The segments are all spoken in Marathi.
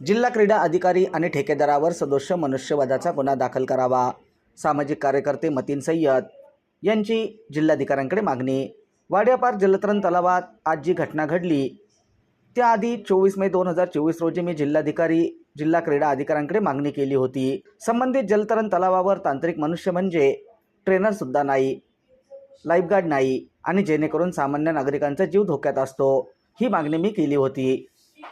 जिल्हा क्रीडा अधिकारी आणि ठेकेदारावर सदोष मनुष्यवधाचा गुन्हा दाखल करावा. सामाजिक कार्यकर्ते मतीन सय्यद यांची जिल्हाधिकाऱ्यांकडे मागणी. वाड्यापार जलतरण तलावात आज जी घटना घडली त्याआधी चोवीस मे दोन हजार चोवीस रोजी मी जिल्हाधिकारी जिल्हा क्रीडा अधिकाऱ्यांकडे मागणी केली होती. संबंधित जलतरण तलावावर तांत्रिक मनुष्य म्हणजे ट्रेनरसुद्धा नाही लाईफगार्ड नाही आणि जेणेकरून सामान्य नागरिकांचा जीव धोक्यात असतो. ही मागणी मी केली होती.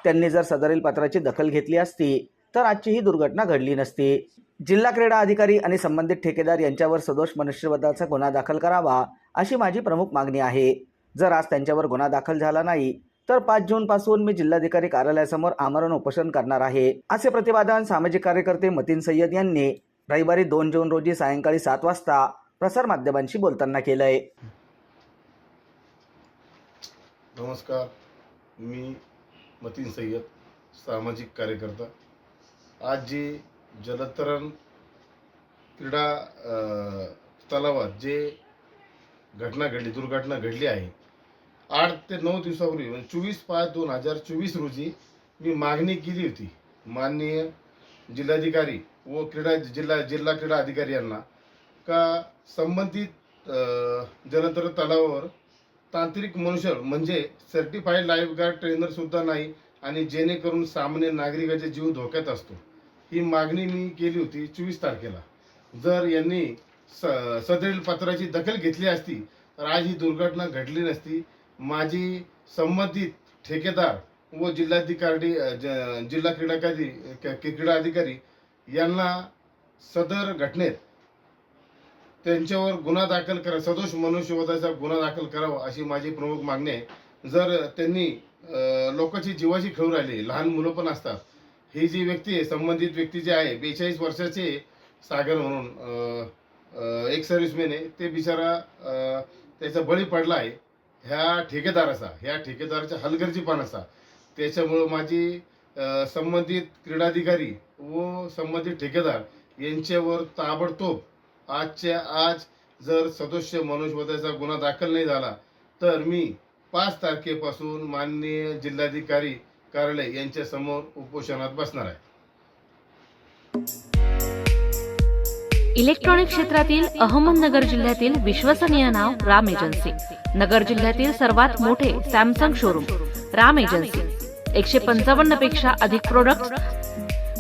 त्यांनी जर सदरील पत्राची दखल घेतली असती तर आजची ही दुर्घटना घडली नसती. जिल्हा क्रीडा अधिकारी आणि संबंधित ठेकेदार यांच्यावर सदोष मनुष्यवधाचा गुन्हा दाखल करावा अशी माझी प्रमुख मागणी आहे. जर आज त्यांच्यावर गुन्हा दाखल झाला नाही तर पाच जून पासून मी जिल्हाधिकारी कार्यालयासमोर आमरण उपोषण करणार आहे असे प्रतिपादन सामाजिक कार्यकर्ते मतीन सय्यद यांनी रविवारी दोन जून रोजी सायंकाळी सात वाजता प्रसारमाध्यमांशी बोलताना केलंय. नमस्कार. मी मतीन सय्यद सामाजिक कार्यकर्ता. आज जे जलतरण क्रीडा तलावात जे घटना घडली दुर्घटना घडली आहे आठ ते नऊ दिवसापूर्वी म्हणजे चोवीस पाच दोन हजार चोवीस रोजी मी मागणी केली होती. माननीय जिल्हाधिकारी व क्रीडा जिल्हा जिल्हा क्रीडा अधिकारी यांना का संबंधित जलतरण तलावावर तांत्रिक मनुष्य म्हणजे सर्टिफाईड लाईफगार्ड ट्रेनर सुद्धा नाही आणि जेणेकरून सामान्य नागरिकाचे जीव धोक्यात असतो. ही मागणी मी केली होती चोवीस तारखेला. जर यांनी स सदरील पत्राची दखल घेतली असती तर आज ही दुर्घटना घडली नसती. माझी संबंधित ठेकेदार व जिल्हाधिकारी ज- जिल्हा क्रीडाधिकारी क्रीडा अधिकारी यांना सदर घटनेत त्यांच्यावर गुन्हा दाखल करा सदोष मनुष्यवधाचा गुन्हा दाखल करावा अशी माझी प्रमुख मागणी आहे. जर त्यांनी लोकांची जीवाची खेळू राहिली लहान मुलं पण असतात ही जी व्यक्ती आहे संबंधित व्यक्ती जी आहे बेचाळीस वर्षाचे सागर म्हणून एक सर्व्हिसमॅन आहे ते बिचारा त्याचा बळी पडला आहे. ह्या ठेकेदाराचा ह्या ठेकेदाराच्या हलगर्जीपणाचा त्याच्यामुळं माझी संबंधित क्रीडाधिकारी व संबंधित ठेकेदार यांच्यावर ताबडतोब आजच्या आज जर सदस्य मनुष्यवधाचा गुन्हा दाखल नाही झाला तर मी पाच तारखेपासून माननीय जिल्हाधिकारी कार्यालय यांच्या समोर उपोषणात बसणार आहे. इलेक्ट्रॉनिक क्षेत्रातील अहमदनगर जिल्ह्यातील विश्वसनीय नाव राम एजन्सी. नगर जिल्ह्यातील सर्वात मोठे सॅमसंग शोरूम राम एजन्सी. एकशे पंचावन्नपेक्षा अधिक प्रोडक्ट